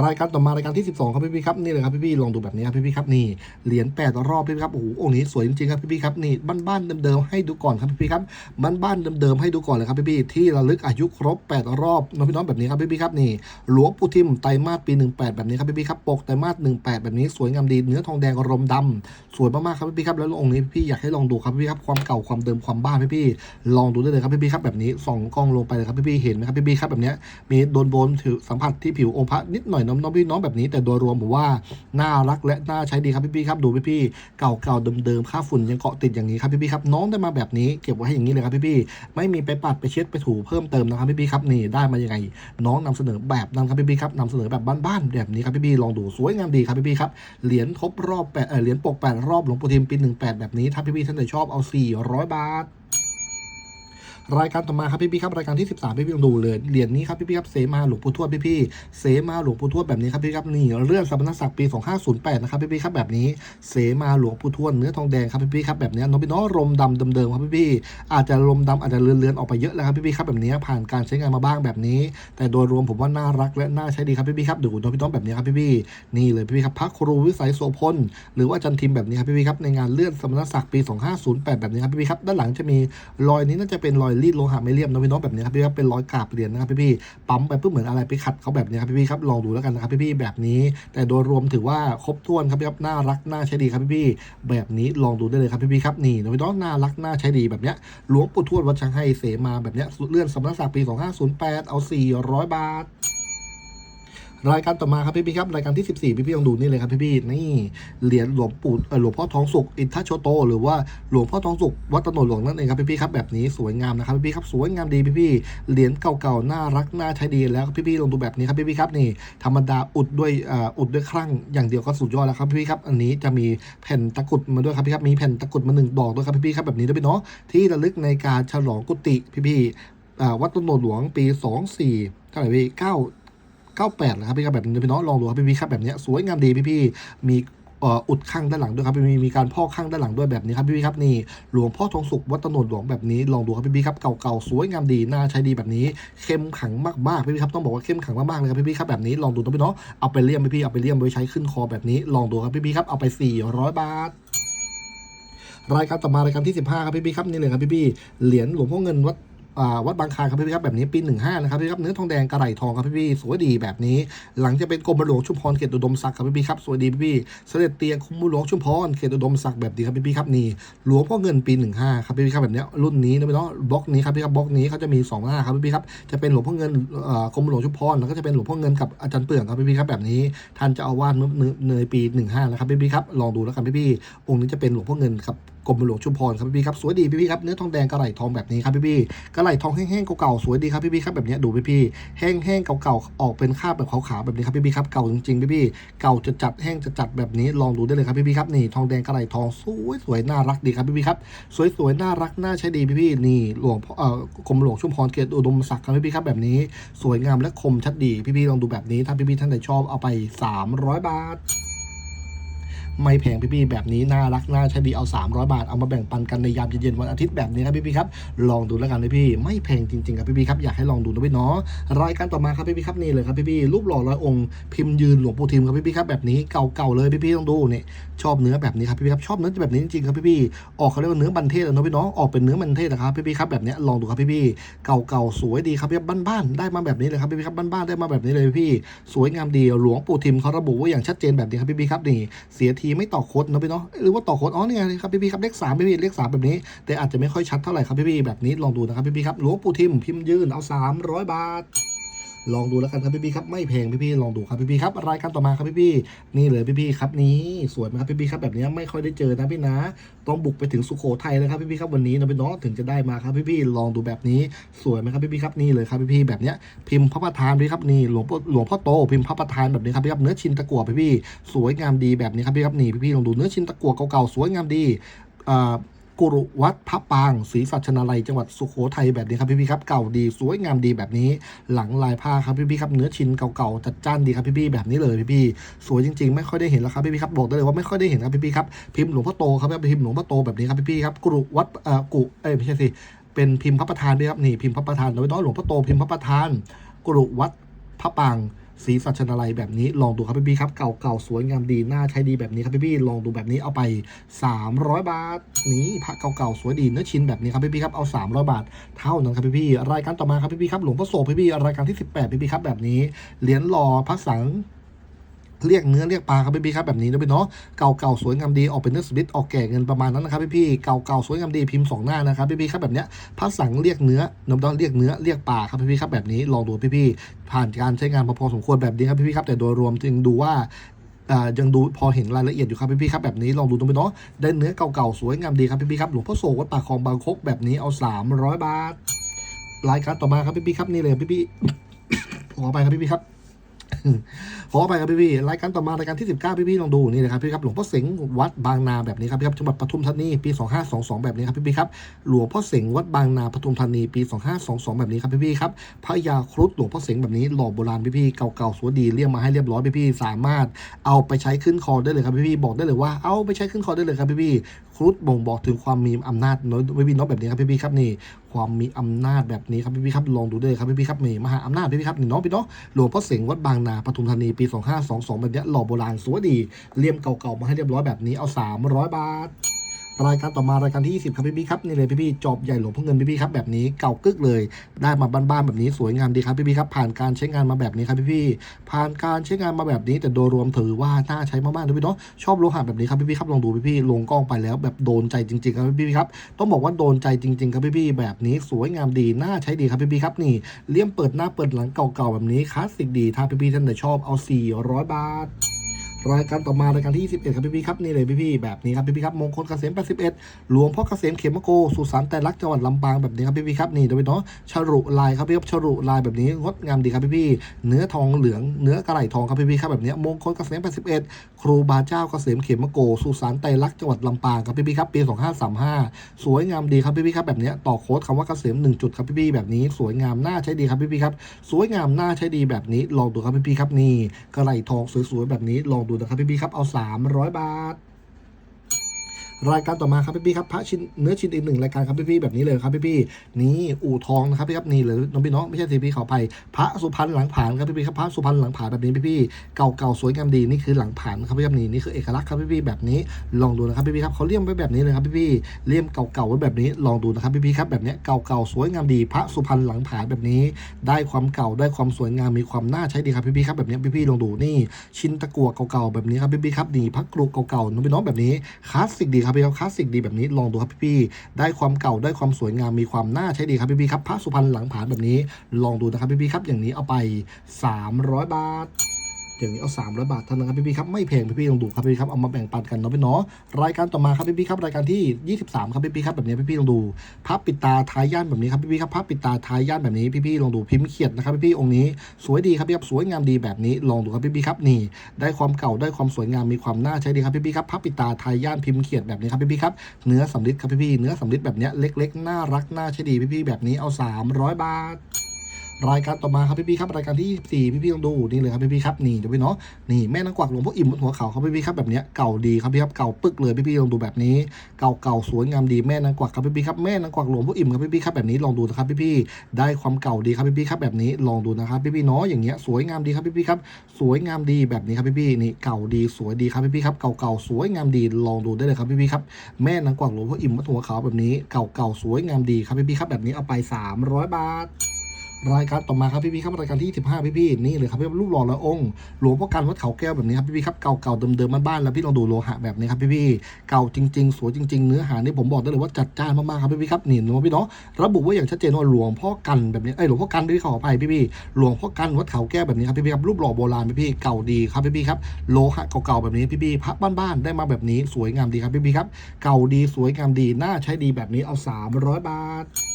รายการต่อมารายการที่ 12 ครับพี่พี่ครับนี่เลยครับพี่พี่ลองดูแบบนี้ครับพี่พี่ครับนี่เหรียญ8รอบพี่พี่ครับโอ้โหองค์นี้สวยจริงๆครับพี่พี่ครับนี่บ้านๆเดิมๆให้ดูก่อนครับพี่พี่ครับบ้านๆเดิมๆให้ดูก่อนเลยครับพี่พี่ที่ระลึกอายุครบ 8 รอบน้องพี่น้องแบบนี้ครับพี่พี่ครับนี่หลวงปู่ทิมไตรมาสปี 18 แบบนี้ครับพี่พี่ครับปกไตรมาส18 แบบนี้สวยงามดีเนื้อทองแดงรมดำสวยมากๆครับพี่พี่ครับแล้วองค์นี้พี่อยากให้ลองดูครับพี่พี่ครับความเก่าความเดิมความบ้านพี่พี่ลองดูได้เลยครับพี่พี่ครับแบบนี้ส่องกล้องลงไปเลยครับพี่พี่เห็นไหมครับพี่พี่ครับแบบนี้มีโดนโบนถือสัมผัสที่ผิวองค์พระนิดหน่อยน้องน้องพี่น้องแบบนี้แต่โดยรวมผมว่าน่ารักและน่าใช้ดีครับพี่พี่ๆครับดูพี่พี่ๆเก่าเก่าๆเดิมๆค่าฝุ่นยังเกาะติดอย่างนี้ครับพี่พี่ๆครับน้องได้มาแบบนี้เก็บไว้ให้อย่างนี้เลยครับพี่พี่ๆไม่มีไปปัดไปเช็ดไปถูเพิ่มเติมนะครับพี่พี่ๆครับนี่ได้มายังไง น้องนำเสนอแบบนั้นครับพี่พี่ๆครับนำเสนอแบบบ้านๆแบบนี้ครับพี่พี่ๆลองดูสวยงามดีครับพี่พี่ๆครับเหรียญครบรอบแปดเออเหรียญปกแปดรอบหลวงปู่ทิมปีหนึ่งแปดแบบนี้ถ้าพี่พี่ๆท่านใดชอบเอาสี่ร้อยบาท รายการต่อมาครับพี่พี่ครับรายการที่ 13พี่พี่ลองดูเลยเหรียญนี้ครับพี่พี่ครับเสมาหลวงปู่ทวดพี่พี่เสมาหลวงปู่ทวดแบบนี้ครับพี่ครับนี่เรื่องสมณศักดิ์ปี 2508นะครับพี่พี่ครับแบบนี้เสมาหลวงปู่ทวดเนื้อทองแดงครับพี่พี่ครับแบบนี้น้องพี่น้องรมดำเดิมๆครับพี่พี่อาจจะรมดำอาจจะเลือนๆออกไปเยอะแล้วครับพี่พี่ครับแบบนี้ผ่านการใช้งานมาบ้างแบบนี้ แต่โดยรวมผมว่าน่ารักและน่าใช้ดีครับพี่พี่ครับดูน้องพี่น้องแบบนี้ครับพี่พี่นี่เลยพี่พี่ครับพระครูวิสัยโสพลหรือว่าจันทิมแบบนี้ครับพี่พี่ครับในงานเลื่อนสมณศักดิ์ปี 2508 แบบนี้ครับพี่พี่ครับด้านหลังจะมีรอยนี้น่าจะเป็นรอยรีดโลหะไม่เรียบน้องพี่น้องแบบนี้ครับพี่ครับเป็นรอยกราบเหรียญนะครับพี่พี่ปั๊มไปเพื่อเหมือนอะไรไปขัดเขาแบบนี้ครับพี่พี่ครับลองดูแล้วกันนะครับพี่พี่แบบนี้ แต่โดยรวมถือว่าครบถ้วนครับพี่ครับน่ารักน่าใช้ดีครับพี่พี่แบบนี้ลองดูได้เลยครับพี่พี่ครับนี่นองพี่น้องน่ารักน่าใช้ดีแบบเนี้ยหลวงปู่ทวดวัดชังให้เสมาแบบเนี้ยเลื่อนสมณศักดิ์ปี 2508 เอา 400 บาท รายการต่อมาครับพี่พี่ครับรายการที่ 14 พี่พี่ลองดูนี่เลยครับพี่พี่นี่เหรียญหลวงปู่หลวงพ่อทองสุกอินทโชโต หรือว่าหลวงพ่อทองสุกวัดตนหลวงนั่นเองครับพี่พี่ครับแบบนี้สวยงามนะครับพี่พี่ครับสวยงามดีพี่พี่เหรียญเก่าๆน่ารักน่าใช้ดีแล้วพี่พี่ลองดูแบบนี้ครับพี่พี่ครับนี่ธรรมดาอุดด้วยอุดด้วยคลั่งอย่างเดียวก็สุดยอดแล้วครับพี่พี่ครับอันนี้จะมีแผ่นตะกรุดมาด้วยครับพี่ครับมีแผ่นตะกรุดมาหนึ่งดอกด้วยครับพี่พี่ครับแบบนี้ด้วยพี่เนาะที่ระลึกในการฉลองกุฏิพี่พี่วัดตนหลวงปี 24เท่าไหร่พี่เก้า 98นะครับพี่ครับแบบนี้พี่น้องลองดูครับพี่พี่ครับแบบนี้สวยงามดีพี่พี่มีอุดข้างด้านหลังด้วยครับพี่มีมีการพอกข้างด้านหลังด้วยแบบนี้ครับพี่พี่ครับนี่หลวงพ่อทองสุขวัดตะโนดหลวงแบบนี้ลองดูครับพี่พี่ครับเก่าๆสวยงามดีน่าใช้ดีแบบนี้เข้มขังมากๆพี่พี่ครับต้องบอกว่าเข้มขังมากๆเลยครับพี่พี่ครับแบบนี้ลองดูนะพี่น้องเอาไปเลี่ยมพี่พี่เอาไปเลี่ยมไว้ใช้ขึ้นคอแบบนี้ลองดูครับพี่พี่ครับเอาไป 400 บาทรายการต่อมารายการที่ 15 ครับพี่พี่ครับนี่เลยครับพี่พี่เหรียญหลวงพ่อเงินวัด วัดบางคลานครับพี่พี่ครับแบบนี้ปี 15 นะครับพี่ครับเนื้อทองแดงกระไหลทองครับพี่พี่สวยดีแบบนี้ หลังจะเป็นกรมหลวงชุมพรเขตอุดมศักดิ์ครับพี่พี่ครับสวยดีพี่พี่เสด็จเตียงคุมหลวงชุมพรเขตอุดมศักดิ์แบบนี้ครับพี่พี่ครับนี่หลวงพ่อเงินปี 15 ครับพี่พี่ครับแบบนี้รุ่นนี้นะพี่น้องบล็อกนี้ครับพี่ครับบล็อกนี้เขาจะมี2หน้าครับพี่พี่ครับจะเป็นหลวงพ่อเงินกรมหลวงชุมพรแล้วก็จะเป็นหลวงพ่อเงินกับอาจารย์เปื่องครับพี่พี่ครับแบบนี้ท่านจะเอาวาดเนยปี 15 นะครับพี่พี่ครับลองดูแล้วกันพี่พี่องค์นี้จะเป็นหลวงพ่อเงินครับ กรมหลวงชุมพรครับพี่ๆครับสวยดีพี่ๆครับเนื้อทองแดงกระไหลทองแบบนี้ครับพี่ๆกระไหลทองแห้งๆเก่าๆสวยดีครับพี่ๆครับแบบนี้ดูพี่ๆแห้งๆเก่าๆออกเป็นคราบแบบขาวๆแบบนี้ครับพี่ๆครับเก่าจริงๆพี่ๆเก่าจะจัดแห้งจะจัดแบบนี้ลองดูได้เลยครับพี่ๆครับนี่ทองแดงกระไหลทองสวยๆน่ารักดีครับพี่ๆครับสวยๆน่ารักน่าใช้ดีพี่ๆนี่หลวงเอ่อกรมหลวงชุมพรเขตอุดมศักดิ์ครับพี่ๆครับแบบนี้ สวยงามและคมชัดดีพี่ๆลองดูแบบนี้ถ้าพี่ๆท่านใดชอบเอาไป 300 บาท ไม่แพงพี่ๆแบบนี้น่ารักน่าใช้ดีเอา 300 บาทเอามาแบ่งปันกันในยามเย็นๆวันอาทิตย์แบบนี้ครับพี่ๆครับลองดูแล้วกันพี่ๆไม่แพงจริงๆครับพี่ๆครับอยากให้ลองดูนะพี่เนาะรายการต่อมาครับพี่ๆครับนี่เลยครับพี่ๆรูปหล่อร้อยองค์พิมพ์ยืนหลวงปู่ทิมครับพี่ๆครับแบบนี้เก่าๆเลยพี่ๆต้องดูเนี่ยชอบเนื้อแบบนี้ครับพี่ๆครับชอบเนื้อแบบนี้จริงๆครับพี่ๆออกเขาเรียกว่าเนื้อบันเทศนะพี่เนาะออกเป็นเนื้อบันเทศนะครับพี่ๆครับแบบนี้ลองดูครับพี่ๆเก่าๆสวยดีครับพี่บ้านๆได้มาแบบนี้เลยครับพี่ๆครับบ้านๆได้มาแบบนี้เลยพี่สวยงามดีหลวงปู่ทิมเขาระบุไว้อย่างชัดเจนแบบนี้ครับพี่ๆครับนี่เสียทไม่ต่อโคดเนาะพี่เนาะหรือว่าต่อโคดอ๋อนี่ไงครับพี่พี่ครับเลขสามพี่พี่เลขสามแบบนี้ แต่อาจจะไม่ค่อยชัดเท่าไหร่ครับพี่พี่แบบนี้ลองดูนะครับพี่พี่ครับหลวงปู่ทิมพิมพ์ยืนเอา 300 บาท ลองดูแล้วกันครับพี่ๆครับไม่แพงพี่ๆลองดูครับพี่ๆครับรายการต่อมาครับพี่ๆนี่เลยพี่ๆครับนี่สวยไหมครับพี่ๆครับแบบนี้ไม่ค่อยได้เจอนะพี่นะ ต้องบุกไปถึงสุโขทัยเลยครับพี่ๆครับวันนี้นะพี่น้องถึงจะได้มาครับพี่ๆลองดูแบบนี้สวยไหมครับพี่ๆครับนี่เลยครับพี่ๆแบบนี้พิมพ์พระประธานพี่ครับนี่หลวงพ่อหลวงพ่อโตพิมพ์พระประธานแบบนี้ครับพี่ครับเนื้อชินตะกั่วพี่ๆสวยงามดีแบบนี้ครับพี่ครับนี่พี่ๆลองดูเนื้อชินตะกั่วเก่าๆสวยงามดีอ่า กุรุวัดพระปางศรีสัชนาลัยจังหวัดสุโขทัยแบบนี้ครับพี่พี่ๆครับเก่าดีสวยงามดีแบบนี้ หลังลายผ้าครับพี่พี่ๆครับเนื้อชิ้นเก่าๆจัดจ้านดีครับพี่พี่ๆแบบนี้เลยพี่พี่ๆสวยจริงๆ ไม่ค่อยได้เห็นแล้วครับพี่พี่ๆครับบอกได้เลยว่าไม่ค่อยได้เห็นครับพี่พี่ๆครับพิมพ์หลวงพ่อโตครับพิมพ์หลวงพ่อโตแบบนี้ครับพี่พี่ๆครับกุรุวัดเอ่อกุเอ้ยไม่ใช่สิเป็นพิมพ์พระประธานด้วยครับนี่พิมพ์พระประธานโดยน้อยหลวงพ่อโตพิมพ์พระประธานกุรุวัดพระปาง สีสัชนาลัยแบบนี้ลองดูครับพี่ๆครับ เก่าๆสวยงามดีน่าใช้ดีแบบนี้ครับพี่ๆลองดูแบบนี้เอาไป 300 บาท นี่พระเก่าๆสวยดีเนื้อชิ้นแบบนี้ครับพี่ๆครับเอา 300 บาท เท่านั้นครับพี่ๆรายการต่อมาครับพี่ๆครับหลวงพ่อโสพี่ๆรายการที่ 18พี่ๆครับแบบนี้เหรียญหล่อพระสัง เรียกเนื้อเรียกปลาครับพี่ๆครับแบบนี้นะพี่เนาะเก่าๆสวยงามดีออกเป็นเนื้อสลิดออกแก่เงินประมาณนั้นนะครับพี่ๆเก่าๆสวยงามดีพิมพ์สองหน้านะครับพี่ๆครับแบบเนี้ยพระสังเรียกเนื้อนมดอนเรียกเนื้อเรียกปลาครับพี่ๆครับแบบนี้ลองดูพี่ๆผ่านการใช้งานพอสมควรแบบนี้ครับพี่ๆครับแต่โดยรวมจึงดูว่าอ่ายังดูพอเห็นรายละเอียดอยู่ครับพี่ๆครับแบบนี้ลองดูตรงไปเนาะได้เนื้อเก่าๆสวยงามดีครับพี่ๆครับหลวงพ่อโศกวัดป่าคลองบางคกแบบนี้เอา 300 บาทรายการต่อมาครับพี่ๆครับนี่เลยพี่ๆขอไปครับพี่ๆครับ ขอไปครับพี่พี่ๆรายการต่อมารายการที่ 19 พี่พี่ๆลองดูนี่นะครับพี่ครับหลวงพ่อเสงวัดบางนาแบบนี้ครับพี่ครับจังหวัดปทุมธานีปี 2522 แบบนี้ครับพี่พี่ๆครับหลวงพ่อเสงวัดบางนาปทุมธานีปี 2522 แบบนี้ครับพี่พี่ๆครับพระยาครุฑหลวงพ่อเสงแบบนี้หล่อโบราณพี่พี่ๆเก่าๆสวยดีเรียกมาให้เรียบร้อยพี่พี่ๆสามารถเอาไปใช้ขึ้นคอได้เลยครับพี่พี่ๆบอกได้เลยว่าเอาไปใช้ขึ้นคอได้เลยครับพี่พี่ๆครุฑบ่งบอกถึงความมีอำนาจน้อยพี่พี่น้องแบบนี้ครับพี่พี่ๆครับนี่ความมีอำนาจแบบนี้ครับพี่พี่ๆครับลองดูด้วยครับพี่พี่ๆครับนี่มหาอำนาจพี่พี่ๆครับนี่น้องพี่น้องหลวงพ่อเสงวัดบางนาปทุมธานีปี2522แบบเนี้หล่อโบราณสวยดีเลี่ยมเก่าๆมาให้เรียบร้อยแบบนี้เอา 300 บาท รายการต่อมารายการที่ 20 ครับพี่พี่ครับนี่เลยพี่พี่จอบใหญ่หลวงพ่อเงินพี่พี่ครับแบบนี้เก่ากึกเลย ได้มาบ้านๆแบบนี้สวยงามดีครับพี่พี่ครับผ่านการใช้งานมาแบบนี้ครับพี่พี่ผ่านการใช้งานมาแบบนี้ แต่โดยรวมถือว่าน่าใช้มากๆนะพี่เนาะชอบโลหะแบบนี้ครับพี่พี่ครับลองดูพี่พี่ลงกล้องไปแล้วแบบโดนใจจริงๆครับพี่พี่ครับต้องบอกว่าโดนใจจริง ๆ ครับพี่ๆแบบนี้สวยงามดีน่าใช้ดีครับพี่ๆครับนี่เลี่ยมเปิดหน้าเปิดหลังเก่าๆแบบนี้คลาสสิกดีถ้าพี่ๆท่านไหนชอบเอา 400 บาท รายการต่อมารายการที่ 21 ครับพี่ๆครับนี่เลยพี่ๆแบบนี้ครับพี่ๆครับมงคลเกษม81 หลวงพ่อเกษมเขมโกสุสานแต่รักจังหวัดลำปางแบบนี้ครับพี่ๆครับนี่เดี๋ยวไปเนาะฉรุลายครับพี่ครับฉรุลายแบบนี้งดงามดีครับพี่ๆเนื้อทองเหลืองเนื้อกระไหล่ทองครับพี่ๆครับแบบนี้มงคลเกษม81 ครูบาเจ้าเกษมเขมโกสุสานไตรลักษณ์จังหวัดลำปางครับพี่ๆครับปี 2535 สวยงามดีครับพี่ๆครับแบบนี้ต่อโค้ดคำว่าเกษม1จุดครับพี่ๆแบบนี้สวยงามน่าใช้ดีครับพี่ๆครับสวยงามน่าใช้ดีแบบนี้ลองดูครับพี่ๆครับนี่กระไหล่ทองสวยๆแบบนี้ลองดูนะครับพี่บีครับเอา 300 บาท รายการต่อมาครับพี่ๆครับพระชิ้นเนื้อชิ้นอีกหนึ่งรายการครับพี่ๆแบบนี้เลยครับพี่ๆนี่อู่ทองนะครับพี่ครับนี่เลยน้องพี่น้องไม่ใช่ทีพี่ขอไปพระสุพรรณหลังผานครับพี่ๆครับพระสุพรรณหลังผานแบบนี้พี่ๆเก่าๆสวยงามดีนี่คือหลังผานครับพี่ครับนี่นี่คือเอกลักษณ์ครับพี่ๆแบบนี้ลองดูนะครับพี่ๆครับเขาเลี่ยมไว้แบบนี้เลยครับพี่ๆเลี่ยมเก่าๆไว้แบบนี้ลองดูนะครับพี่ๆครับแบบเนี้ยเก่าๆสวยงามดี พระสุพรรณหลังผานแบบนี้ ได้ความเก่าได้ความสวยงามมีความน่าใช้ดีครับพี่ๆครับแบบนี้ยพี่ลองดูนี่ ชิ้นตะกั่วเก่าๆแบบนี้ครับพี่ๆครับนี่พระกรุเก่าๆน้องพี่น้องแบบนี้คลาสสิกดีครับพี่ครับคลาสสิกดีแบบนี้ลองดูครับพี่ๆได้ความเก่าได้ความสวยงามมีความน่าใช้ดีครับพี่ๆครับพระสุพรรณหลังผานแบบนี้ลองดูนะครับพี่ๆครับอย่างนี้เอาไป 300 บาท อย่างนี้เอา300บาทเท่านั้นครับพี่ๆครับไม่แพงพี่ๆลองดูครับพี่ๆครับเอามาแบ่งปันกันเนาะพี่เนาะรายการต่อมาครับพี่ๆครับรายการที่ 23 ครับพี่ๆครับแบบนี้พี่ๆลองดูพับปิดตาท้ายย่านแบบนี้ครับพี่ๆครับพับปิดตาท้ายย่านแบบนี้พี่ๆลองดูพิมพ์เขียดนะครับพี่ๆองค์นี้สวยดีครับพี่ครับสวยงามดีแบบนี้ลองดูครับพี่ๆครับนี่ ได้ความเก่าได้ความสวยงามมีความน่าใช้ดีครับพี่ๆครับพับปิดตาท้ายย่านพิมพ์เขียดแบบนี้ครับพี่ๆครับเนื้อสำลิดครับพี่ๆเนื้อสำลิดแบบนี้เล็ก ๆ น่ารักน่าใช้ดีพี่ๆแบบนี้เอา 300 บาท รายการต่อมาครับพี่ๆครับรายการที่4พี่ๆลองดูนี่เลยครับพี่ๆครับนี่เดี๋ยวพี่เนาะนี่แม่นางกวักหลวงพ่ออิ่มบนหัวเขาครับพี่ๆครับแบบเนี้ยเก่าดีครับพี่ครับเก่าปึกเลยพี่ๆลองดูแบบนี้เก่าๆสวยงามดีแม่นางกวักครับพี่ๆครับแม่นางกวักหลวงพ่ออิ่มครับพี่ๆครับแบบนี้ลองดูนะครับพี่ๆได้ความเก่าดีครับพี่ๆครับแบบนี้ลองดูนะครับพี่ๆเนาะอย่างเงี้ยสวยงามดีครับพี่ๆครับสวยงามดีแบบนี้ครับพี่ๆนี่เก่าดีสวยดีครับพี่ๆครับเก่าๆสวยงามดีลองดูได้เลยครับพี่ๆครับแม่นางกวักหลวงพ่ออิ่มบนหัวเขาแบบนี้เก่าๆสวยงามดีครับพี่ๆครับแบบนี้เอาไป 300 บาท รายการต่อมาครับพี่ๆครับรายการที่15พี่ๆนี่เลยครับพี่รูปหล่อละองค์หลวงพ่อกันวัดเขาแก้วแบบนี้ครับพี่ๆครับเก่าๆเดิมๆบ้านๆแล้วพี่ลองดูโลหะแบบนี้ครับพี่ๆเก่าจริงๆสวยจริง ๆ เนื้อหานี่ผมบอกได้เลยว่าจัดจ้านมากๆครับพี่ๆครับนี่นะพี่เนาะระบุไว้อย่างชัดเจนว่าหลวงพ่อกันแบบนี้เอ้หลวงพ่อกันพี่ขออภัยพี่ๆหลวงพ่อกันวัดเขาแก้วแบบนี้ครับพี่ๆครับรูปหล่อโบราณพี่ๆเก่าดีครับพี่ๆครับโลหะเก่าๆแบบนี้พี่ๆพระบ้านๆได้มาแบบนี้สวยงามดีครับพี่ๆครับเก่าดีสวยงามดีน่าใช้ดีแบบนี้เอา 300 บาท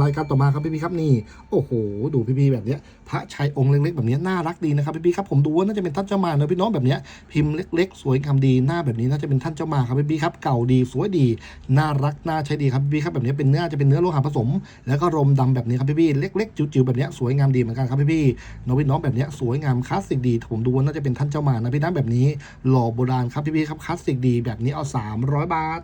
รายการต่อมาครับพี่พี่ครับนี่โอ้โหดูพี่พี่แบบเนี้ยพระชัยองค์เล็กๆแบบนี้น่ารักดีนะครับพี่พี่ครับผมดูว่าน่าจะเป็นท่านเจ้ามาเนอะพี่น้องแบบเนี้ยพิมพ์เล็ก ๆ สวยงามดีหน้าแบบนี้น่าจะเป็นท่านเจ้ามาครับพี่พี่ครับเก่าดีสวยดีน่ารักน่าใช้ดีครับพี่พี่ครับแบบนี้เป็นเนื้อจะเป็นเนื้อโลหะผสม แล้วก็รมดำแบบนี้ครับพี่พี่เล็ก ๆ จิ๋วๆแบบนี้สวยงามดีเหมือนกันครับพี่พี่น้องพี่น้องแบบนี้สวยงามคลาสสิกดีผมดูว่าน่าจะเป็นท่านเจ้ามานะพี่น้ำแบบนี้หล่อโบราณครับพี่พี่ครับคลาสสิกดีแบบนี้เอา 300 บาท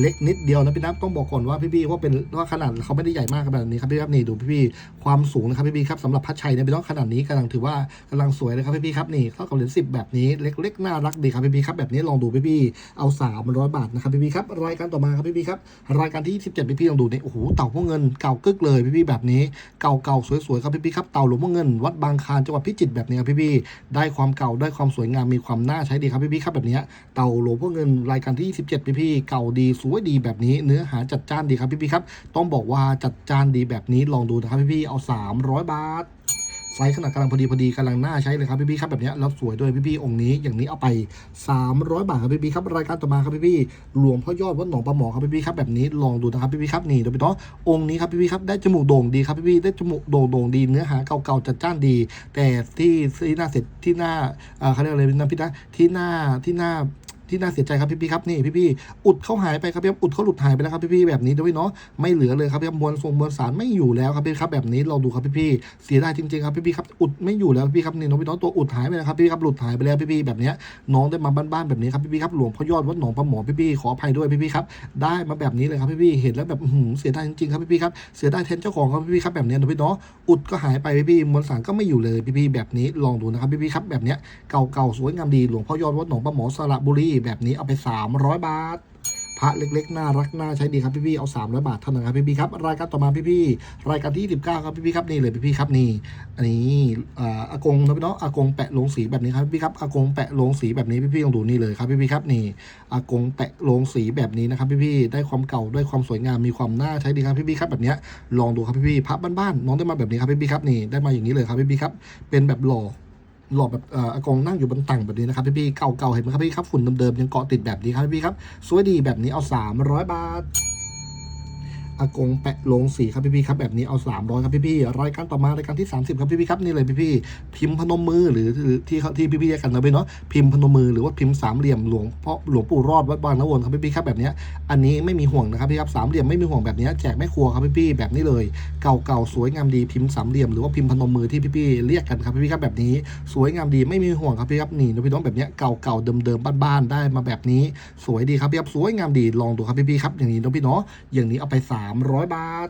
เล็กนิดเดียวนะพี่นับต้องบอกก่อนว่าพี่ๆว่าเป็นว่าขนาดเขาไม่ได้ใหญ่มากขนาดนี้ครับพี่ครับนี่ดูพี่ๆความสูงนะครับพี่ๆครับสำหรับพัชชัยเนี่ยเป็นต้องขนาดนี้กำลังถือว่ากำลังสวยเลยครับพี่ๆครับนี่เท่ากับเหรียญสิบแบบนี้เล็กๆน่ารักดีครับพี่ๆครับแบบนี้ลองดูพี่ๆเอา300บาทนะครับพี่ๆครับรายการต่อมาครับพี่ๆครับรายการที่17พี่ๆลองดูนี่โอ้โหเต่าพวกเงินเก่ากึกเลยพี่ๆแบบนี้เก่าๆสวยๆครับพี่ๆครับเต่าหลวงพ่อเงิน วัดบางคานจังหวัดพิจิตรแบบนี้ครับพี่ๆได้ความเก่าได้ความสวยงามมีความน่าใช้ดีครับพี่ๆครับแบบนี้เต่าหลวงพ่อเงินรายการที่17พี่ๆเก่าดีสวยดีแบบนี้เนื้อหาจัดจ้านดีครับพี่ๆครับ ต้องบอกว่าจัดจ้านดีแบบนี้ลองดูนะครับพี่ๆเอา 300 บาทไซส์ขนาดกำลังพอดีพอดีกำลังน่าใช้เลยครับพี่ๆครับแบบนี้ยแล้วสวยด้วยพี่ๆองค์นี้อย่างนี้เอาไป 300 บาทครับพี่ๆครับรายการต่อมาครับพี่ๆหลวงพ่อยอดวัดหนองปลาหมอครับพี่ๆครับแบบนี้ลองดูนะครับพี่ๆครับนี่โดยเฉพาะองค์นี้ครับพี่ๆครับได้จมูกโด่งดีครับพี่ๆได้จมูกโด่งโด่งดีเนื้อหาเก่าๆจัดจ้านดี แต่ที่ที่หน้าเสร็จที่หน้าเอ่อเขาเรียกอะไรนะพี่นะที่หน้าที่หน้า ที่น่าเสียใจครับพี่ๆครับนี่พี่ๆอุดเขาหายไปครับพี่อุดเขาหลุดหายไปแล้วครับพี่ๆแบบนี้ด้วยเนาะไม่เหลือเลยครับพี่ครับมวลทรงมวลสารไม่อยู่แล้วครับพี่ครับแบบนี้ลองดูครับพี่ๆเสียดายจริงๆครับพี่ๆครับอุดไม่อยู่แล้วพี่ครับนี่น้องพี่น้องตัวอุดหายไปแล้วครับพี่ครับหลุดหายไปแล้วพี่ๆแบบนี้น้องได้มาบ้านๆแบบนี้ครับพี่ๆครับหลวงพ่อยอดวัดหนองปลาหมอพี่ๆขออภัยด้วยพี่ๆครับได้มาแบบนี้เลยครับพี่ๆเห็นแล้วแบบหือเสียดายจริงๆครับพี่ๆครับเสียดายแทนเจ้าของครับพี่ๆครับแบบนี้น้องพี่น้องอุดก็หายไปพี่ๆมวลสารก็ไม่อยู่เลยพี่ๆแบบนี้ลองดูนะครับพี่ๆครับแบบเนี้ยเก่าๆสวยงามดีหลวงพ่อยอดวัดหนองปลาหมอสระบุรีแบบนี้เอาไป 300 บาทพระเล็กๆ น่ารักน่าใช้ดีครับพี่ๆ เอา 300 บาทเท่านั้นครับพี่ๆ ครับ รายการต่อมาพี่ๆ รายการที่19ครับพี่ๆ ครับนี่เลยพี่ๆ ครับนี่ อันนี้อากงนะพี่เนาะอากงแปะลงสีแบบนี้ครับพี่ๆ ครับอากงแปะลงสีแบบนี้พี่ๆลองดูนี่เลยครับพี่ๆ ครับนี่อากงแปะลงสีแบบนี้นะครับพี่ๆ ได้ความเก่าได้ความสวยงามมีความน่าใช้ดีครับพี่ๆ ครับแบบเนี้ยลองดูครับพี่ๆ พระบ้านๆ น้องได้มาแบบนี้ครับพี่ๆ ครับนี่ได้มาอย่างนี้เลยครับพี่ๆ ครับเป็นแบบหล่อ หลอดแบบเอ่ออากงนั่งอยู่บนตังแบบนี้นะครับพี่ๆเก่าๆเห็นไหมครับพี่ครับฝุ่นเดิมๆยังเกาะติดแบบนี้ครับพี่ครับสวยดีแบบนี้เอา 300 บาท อากงแปะลงสีครับพี่ๆครับแบบนี้เอา300ครับพี่ๆรายการต่อมารายการที่ 30 ครับพี่ๆครับนี่เลยพี่ๆพิมพ์พนมมือหรือที่ที่พี่ๆเรียกกันนะพี่เนาะพิมพ์พนมมือหรือว่าพิมพ์สามเหลี่ยมหลวงพ่อหลวงปู่รอดวัดบางนวนครับพี่ๆครับแบบนี้อันนี้ไม่มีห่วงนะครับพี่ครับสามเหลี่ยมไม่มีห่วงแบบนี้แจกแม่ครัวครับพี่ๆแบบนี้เลย เก่าๆสวยงามดีพิมพ์สามเหลี่ยมหรือว่าพิมพ์พนมมือที่พี่ๆเรียกกันครับพี่ๆครับแบบนี้ สวยงามดีไม่มีห่วงครับพี่ครับนี่นะพี่น้องแบบนี้เก่าๆเดิมๆบ้านๆได้มาแบบนี้ สวยดีครับพี่ครับสวยงามดีลองดูครับพี่ๆครับอย่างนี้น้องพี่เนาะอย่างนี้เอาไป300 บาท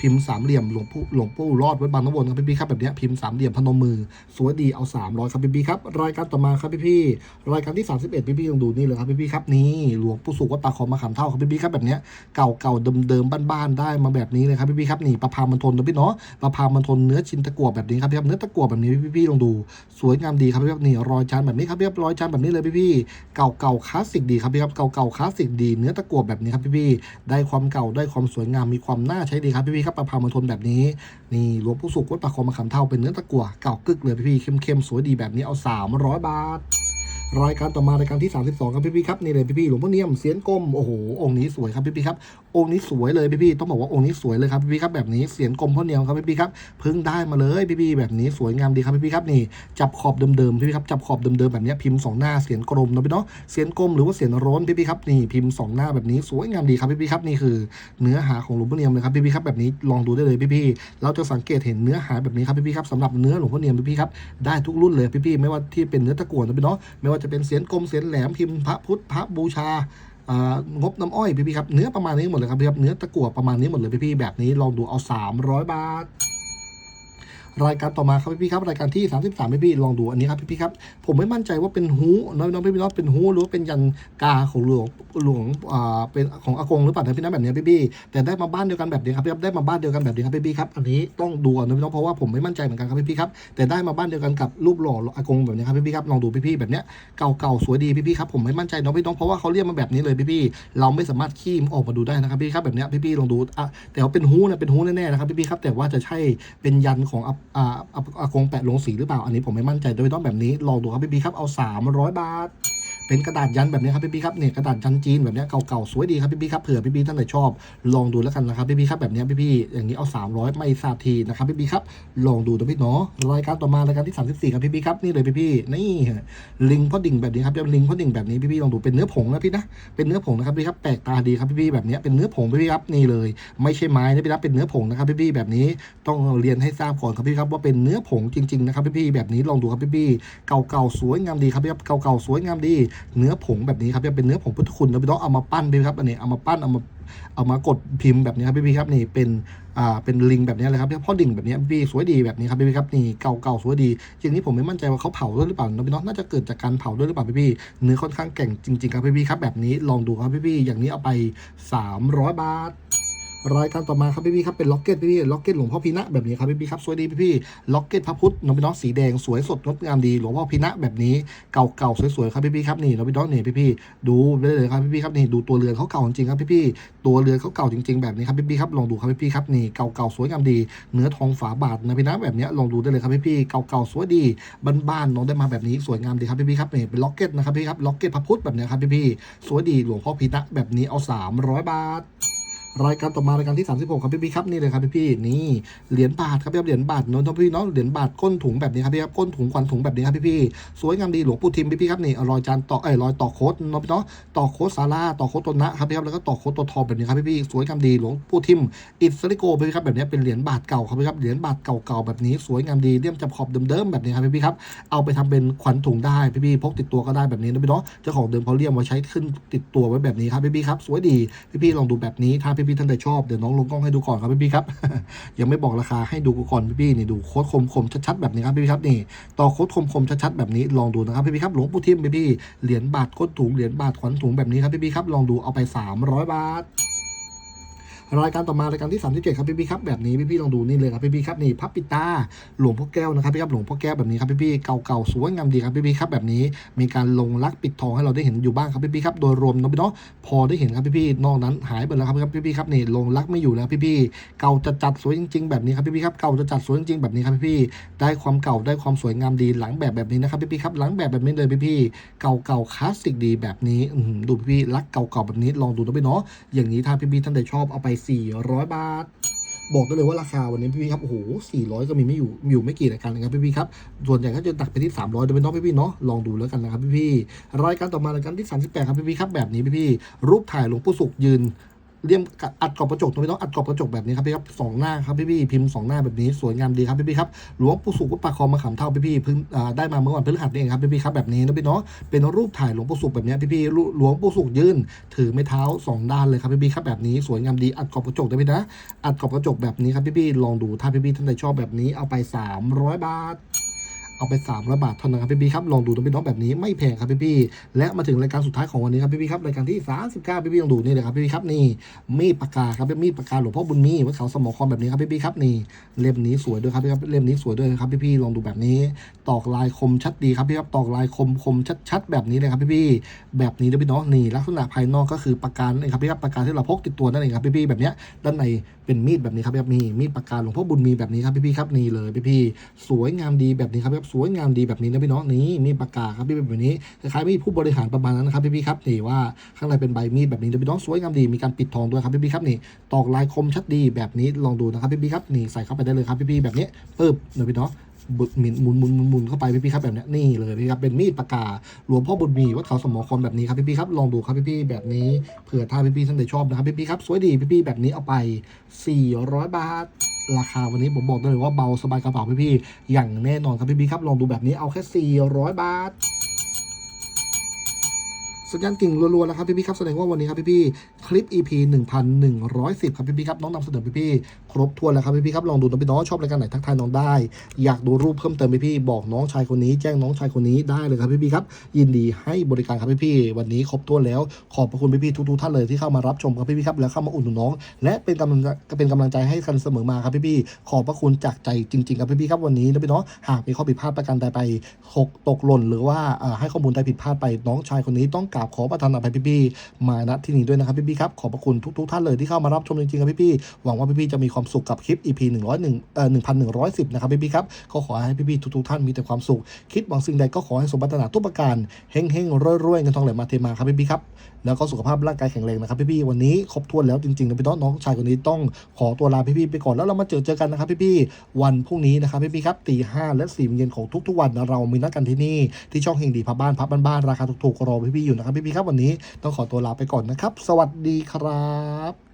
พิมพ์สามเหลี่ยมหลวงปู่หลวงปู่รอดวัดบางน้ำวนครับพี่ๆครับแบบนี้พิมพ์สามเหลี่ยมพนมมือ สวยดีเอา300ครับพี่ๆครับรายการต่อมาครับพี่ๆรายการที่31พี่ๆลองดูนี่เลยครับพี่ๆครับนี่หลวงปู่สุขวัดตาคอมมาขามเท่าครับพี่ๆครับแบบนี้ยเก่าๆเดิมบ้านๆได้มาแบบนี้เลยครับพี่ๆครับนี่ประพามันทนนะพี่เนาะประพามันทนเนื้อชิ้นตะกั่วแบบนี้ครับพี่ครับเนื้อตะกั่วแบบนี้พี่ๆลองดู สวยงามดีครับพี่ครับนี่รอยจานแบบนี้ครับพี่ครับรอยจานแบบนี้เลยพี่ๆเก่าๆคลาสสิกดีครับพี่ครับเก่าๆคลาสสิกดีเนื้อตะกั่วแบบนี้ครับพี่ๆได้ความเก่าได้ความสวยงามมีความน่าใช้ดีครับพี่ๆครับประพามันทนแบบนี้ นี่หลวงปู่สุกวัดปากคลองมะขามเท่าเป็นเนื้อตะกั่วเก่ากึกเลยพี่ๆเข้มๆสวยดีแบบนี้เอา 300 บาท รายการต่อมารายการที่ 32 ครับพี่ๆครับนี่เลยพี่ๆหลวงพ่อเนียมเสียนกลมโอ้โหองค์นี้สวยครับพี่ๆครับ องค์นี้สวยเลยพี่ๆต้องบอกว่าองค์นี้สวยเลยครับพี่ๆครับแบบนี้เสียนกลมพ่อเนียมครับพี่ๆครับเพิ่งได้มาเลยพี่ๆแบบนี้สวยงามดีครับพี่ๆครับนี่จับขอบเดิมๆพี่ๆครับจับขอบเดิมๆแบบนี้พิมพ์สองหน้าเสียนกลมนะพี่เนาะเสียนกลมหรือว่าเสียนร้อนพี่ๆครับนี่พิมพ์สองหน้าแบบนี้สวยงามดีครับพี่ๆครับนี่คือเนื้อหาของหลวงพ่อเนียมเลยครับพี่ๆครับแบบนี้ลองดูได้เลยพี่ๆเราจะสังเกตเห็นเนื้อหาแบบนี้ครับพี่ๆครับสำหรับเนื้อหลวงพ่อเนียมพี่ๆครับได้ทุกรุ่นเลยพี่ๆไม่ว่าที่เป็นเนื้อตะกั่วนะพี่เนาะไม่ว่าจะเป็นเสียนกลมเสียนแหลมพิมพ์พระพุทธพระบูชา งบน้ำอ้อยพี่ๆครับเนื้อประมาณนี้หมดเลยครับพี่ครับเนื้อตะกั่วประมาณนี้หมดเลยพี่ๆแบบนี้ลองดูเอา 300 บาท รายการต่อมาครับพี่ๆครับรายการที่ 33พี่ๆลองดูอันนี้ครับพี่ๆครับผมไม่มั่นใจว่าเป็นฮูน้องน้องพี่ๆน้องเป็นฮูหรือว่าเป็นยันกาของหลวงหลวงอ่าเป็นของอากงหรือเปล่านะพี่นะแบบนี้พี่ๆแต่ได้มาบ้านเดียวกันแบบนี้ครับพี่ครับได้มาบ้านเดียวกันแบบนี้ครับพี่ๆครับอันนี้ต้องดูก่อนนะพี่น้องเพราะว่าผมไม่มั่นใจเหมือนกันครับพี่ๆครับแต่ได้มาบ้านเดียวกันกับรูปหล่ออากงแบบนี้ครับพี่ๆครับลองดูพี่ๆแบบเนี้ยเก่าๆสวยดีพี่ๆครับผมไม่มั่นใจน้องพี่น้องเพราะว่าเขาเรียกมาแบบนี้เลยพี่ๆเราไม่สามารถขี้มออกมาดูได้นะครับพี่ๆครับแบบเนี้ยพี่ๆลองดูอะแต่ว่าเป็นฮูนะเป็นฮูแน่ๆนะครับพี่ๆครับแต่ว่าจะใช่เป็นยันของอ่าอากงแปะลงสีหรือเปล่า อันนี้ผมไม่มั่นใจโดยต้องแบบนี้ ลองดูครับพี่ๆครับ เอา 300 บาท เป็นกระดาษยันแบบนี้ครับพี่ๆครับเนี่ยกระดาษยันจีนแบบนี้เก่าๆสวยดีครับพี่ๆครับเผื่อพี่ๆท่านไหนชอบลองดูแล้วกันนะครับพี่ๆครับแบบนี้ยพี่อย่างนี้เอา 300 ไม่ทราบทีนะครับพี่ๆครับลองดูนะพี่เนาะรายการต่อมารายการที่ 34ครับพี่ๆครับนี่เลยพี่ๆนี่ลิงพ่อดิ่งแบบนี้ครับลิงพ่อดิ่งแบบนี้พี่ๆลองดูเป็นเนื้อผงนะพี่นะเป็นเนื้อผงนะครับพี่ครับแปลกตาดีครับพี่ๆแบบนี้เป็นเนื้อผงพี่ๆครับนี่เลย ไม่ใช่ไม้นะพี่นะเป็นเนื้อผงนะครับพี่ๆแบบนี้ต้องเรียนให้ทราบก่อนครับพี่ครับว่าเป็นเนื้อผงจริงๆนะครับพี่ๆแบบนี้ลองดูครับพี่ๆเก่าๆสวยงามดีครับพี่ครับเก่าๆสวยงามดีเนื้อผงแบบนี้ครับจะเป็นเนื้อผงพุทธคุณนะพี่น้องเอามาปั้นพี่ครับอันนี้เอามาปั้นเอามาเอามากดพิมพ์แบบนี้ครับพี่ๆครับนี่เป็นอ่าเป็นลิงแบบนี้เลยครับพ่อดิ่งแบบนี้พี่สวยดีแบบนี้ครับพี่ๆครับนี่เก่าๆสวยดีอย่างนี้ผมไม่มั่นใจว่าเขาเผาด้วยหรือเปล่านะพี่น้องน่าจะเกิดจากการเผาด้วยหรือเปล่าพี่ๆเนื้อค่อนข้างแก่งจริงๆครับพี่ๆครับแบบนี้ลองดูครับพี่ๆอย่างนี้เอาไป 300 บาท รายการต่อมาครับพี่ๆครับเป็นล็อกเก็ตพี่ๆล็อกเก็ตหลวงพ่อพีนะแบบนี้ครับพี่ๆครับสวยดีพี่ๆล็อกเก็ตพระพุทธน้องพี่น้องสีแดงสวยสดงดงามดีหลวงพ่อพีนะแบบนี้เก่าๆสวยๆครับพี่ๆครับนี่น้องพี่น้องนี่พี่ๆดูได้เลยครับพี่ๆครับนี่ดูตัวเรือนเขาเก่าจริงครับพี่ๆตัวเรือนเขาเก่าจริง ๆแบบนี้ครับพี่ๆครับลองดูครับพี่ๆครับนี่เก่าๆสวยงามดี เนื้อทองฝาบาทนะพี่นะแบบนี้ลองดูได้เลยครับพี่ๆเก่าๆสวยดีบ้านๆน้องได้มาแบบนี้สวยงามดีครับพี่ๆครับนี่เป็นล็อกเก็ตนะครับพี่ครับล็อกเก็ตพระพุทธแบบนี้ครับพี่ๆสวยดีหลวงพ่อพีนะแบบนี้เอา 300 บาท รายการต่อมารายการที่ 36 ครับพี่พี่ครับนี่เลยครับพี่พี่นี่เหรียญบาทครับพี่ครับเหรียญบาทนนทพี่เนาะเหรียญบาทก้นถุงแบบนี้ครับพี่ครับก้นถุงควันถุงแบบนี้ครับพี่พี่สวยงามดีหลวงปู่ทิมพี่พี่ครับนี่รอยจานต่อเอ้ยรอยต่อโคดเนาะพี่เนาะต่อโคดซาร่าต่อโคดตัวนะครับพี่ครับแล้วก็ต่อโคดตัวทองแบบนี้ครับพี่พี่สวยงามดีหลวงปู่ทิมอิสริโกพี่พี่ครับแบบนี้เป็นเหรียญบาทเก่าครับพี่ครับเหรียญบาทเก่าๆแบบนี้สวยงามดีเลี่ยมจับขอบเดิมๆแบบนี้ครับพี่พี่ครับเอาไปทำเป็นขวัญถุงได้พี่พี่พกติดตัวก็ได้แบบนี้นะพี่เนาะเจ้าของเดิมเขาเลี่ยมไว้ใช้ขึ้นติดตัวไว้แบบนี้ครับพี่พี่ครับสวยดีพี่ๆลองดูแบบนี้ถ้าพี่พี่ท่านใดชอบเดี๋ยวน้องลงกล้องให้ดูก่อนครับพี่ๆครับ ยังไม่บอกราคาให้ดูก่อนพี่ๆนี่ดูโค้ดคมๆชัดๆแบบนี้ครับพี่ๆครับนี่ต่อโค้ดคมๆชัดๆแบบนี้ลองดูนะครับพี่ๆครับหลวงปู่ทิมพี่ๆเหรียญบาทก้นถุงเหรียญบาทขวัญถุงแบบนี้ครับพี่ๆครับลองดูเอาไป 300 บาท รายการต่อมารายการที่37ครับพี่ๆครับแบบนี้พี่ๆลองดูนี่เลยครับพี่ๆครับนี่พับปิตาหลวงพ่อแก้วนะครับพี่ครับหลวงพ่อแก้วแบบนี้ครับพี่ๆเก่าๆสวยงามดีครับพี่ๆครับแบบนี้มีการลงลักปิดทองให้เราได้เห็นอยู่บ้างครับพี่ๆครับโดยรวมนาะพี่เนาะพอได้เห็นครับพี่ๆนอกนั้นหายไปแล้วครับพี่ๆครับนี่ลงลักไม่อยู่แล้วพี่ๆเก่าจะจัดสวยจริง ๆ แบบนี้ครับพี่ๆครับเก่าจะจัดสวยจริงๆแบบนี้ครับพี่ๆได้ความเก่าได้ความสวยงามดีหลังแบบแบบนี้นะครับพี่ๆครับหลังแบบแบบนี้เลยพี่ๆเก่าๆคลาสสิกดีแบบนี้ดูพี่ๆลักเก่าๆแบบนี้ลองดูนะพี่เนาะอย่างนี้ถ้าพี่ๆท่านใดชอบเอาไป400 บาท บอกได้เลยว่าราคาวันนี้พี่ๆครับ โอ้โห 400 ก็มีไม่อยู่มีอยู่ไม่กี่รายการนะครับพี่ๆครับ ส่วนใหญ่ก็จะตักไปที่ 300โดยเป็นน้องพี่ๆเนาะ ลองดูแล้วกันนะครับพี่ๆรายการต่อมารายการที่ 38 ครับพี่ๆครับ แบบนี้พี่ๆรูปถ่ายหลวงปู่สุขยืน เลี่ยมกับอัดกรอบกระจกตรงนี้ต้องอัดกรอบกระจกแบบนี้ครับพี่ครับสองหน้าครับพี่ๆพิมพ์สองหน้าแบบนี้สวยงามดีครับพี่ๆครับหลวงปู่สุขวัดปากคลองมาขำเท่าพี่ๆเพิ่งได้มาเมื่อวันพฤหัสนี่เองครับพี่ๆครับแบบนี้นะพี่เนาะเป็นรูปถ่ายหลวงปู่สุขแบบนี้พี่ๆรูหลวงปู่สุขยืนถือไม้เท้าสองด้านเลยครับพี่ๆครับแบบนี้สวยงามดีอัดกรอบกระจกได้พี่นะอัดขอบกระจกแบบนี้ครับพี่ๆลองดูถ้าพี่ๆท่านใดชอบแบบนี้เอาไป 300 บาท เอาไป300บาทเท่านั้นครับพี่ๆครับลองดูตัวพี่น้องแบบนี้ไม่แพงครับพี่ๆและมาถึงรายการสุดท้ายของวันนี้ครับพี่ๆครับรายการที่ 39พี่ๆลองดูนี่เลยครับพี่ๆครับนี่มีดปากกาครับมีดปากกาหลวงพ่อบุญมีวัดเขาสมองคอมแบบนี้ครับพี่ๆครับนี่เล่มนี้สวยด้วยครับพี่ครับเล่มนี้สวยด้วยครับพี่ๆลองดูแบบนี้ ตอกลายคมชัดดีครับพี่ครับตอกลายคมคมชัดๆแบบนี้เลยครับพี่ๆแบบนี้นะพี่น้องนี่ลักษณะภายนอกก็คือปากกาเองครับพี่ครับปากกาที่เราพกติดตัวนั่นเองครับพี่ๆแบบเนี้ยด้านใน เป็นมีดแบบนี้ครับพี่ครับมีมีดปากกาหลวงพ่อบุญมีแบบนี้ครับพี่ๆครับนี่เลยพี่ๆสวยงามดีแบบนี้ครับแบบสวยงามดีแบบนี้นะพี่น้องนี่มีดปากกาครับพี่แบบนี้คล้ายๆมีดผู้บริหารประมาณนั้นนะครับพี่ๆครับนี่ว่าข้างในเป็นใบมีดแบบนี้นะพี่น้องสวยงามดีมีการปิดทองด้วยครับพี่ๆครับนี่ตอกลายคมชัดดีแบบนี้ลองดูนะครับพี่ๆครับนี่ใส่เข้าไปได้เลยครับพี่ๆแบบนี้ปึ๊บนะพี่น้อง บุดหมินหมุนหมุนหมุนหมุนเข้าไปพี่ๆครับแบบนี้นี่เลยพี่ครับเป็นมีดปากกาหลวงพ่อบุญมีวัดเขาสมอคอมแบบนี้ครับพี่ๆครับลองดูครับพี่ๆแบบนี้เผื่อถ้าพี่ๆท่านใดชอบนะครับพี่ๆครับสวยดีพี่ๆแบบนี้เอาไป 400 บาทราคาวันนี้ผมบอกได้เลยว่าเบาสบายกระเป๋าพี่ๆอย่างแน่นอนครับพี่ๆครับลองดูแบบนี้เอาแค่ 400 บาทสัญญาณกิ่งรัวๆนะครับพี่ๆครับแสดงว่าวันนี้ครับพี่ๆคลิป EP 1110 ครับพี่ๆครับน้องนำเสนอพี่ๆครบถ้วนแล้วครับพี่ๆครับลองดูนะพี่น้องชอบรายการไหนทักทายน้องได้ อยากดูรูปเพิ่มเติมพี่ๆบอกน้องชายคนนี้แจ้งน้องชายคนนี้ได้เลยครับพี่ๆครับยินดีให้บริการครับพี่ๆวันนี้ครบถ้วนแล้วขอบพระคุณพี่ๆทุกๆท่านเลยที่เข้ามารับชมครับพี่ๆครับแล้วเข้ามาอุดหนุนน้อง และเป็นกำลังเป็นกำลังใจให้กันเสมอมาครับพี่ๆขอบพระคุณจากใจจริงๆครับพี่ๆครับวันนี้นะพี่น้องหากมีข้อผิดพลาดประการใดไปหกตกหล่น หรือว่าให้ข้อมูลใดผิดพลาดไปน้องชายคนนี้ต้องกราบขอประทานอภัยพี่ๆมาณที่นี้ด้วยนะครับพี่ครับ ขอบพระคุณทุกๆท่านเลยที่เข้ามารับชมจริงๆครับพี่ๆหวังว่าพี่ๆจะมีความสุขกับคลิป EP 101เอ่อ1,110 นะครับพี่ๆครับก็ขอให้พี่ๆทุกๆท่านมีแต่ความสุข คิดหวังสิ่งใดก็ขอให้สมปรารถนาทุกประการเฮงๆรวยๆเงินทองไหลมาเทมาครับพี่ๆครับแล้วก็สุขภาพร่างกายแข็งแรงนะครับพี่ๆวันนี้ครบถ้วนแล้วจริงๆนะพี่น้องน้องชายคนนี้ต้องขอตัวลาพี่ๆไปก่อนแล้วเรามาเจอเจอกันนะครับพี่ๆวันพรุ่งนี้นะครับพี่ๆครับตีห้าและสี่เย็นของทุกๆวันเรามีนัดกันที่นี่ที่ช่องเฮงดีพับบ้านพับบ้านๆราคาถูกๆรอพี่ๆอยู่นะครับพี่ๆครับวันนี้ต้องขอตัวลาไปก่อนนะครับสวัสดีครับ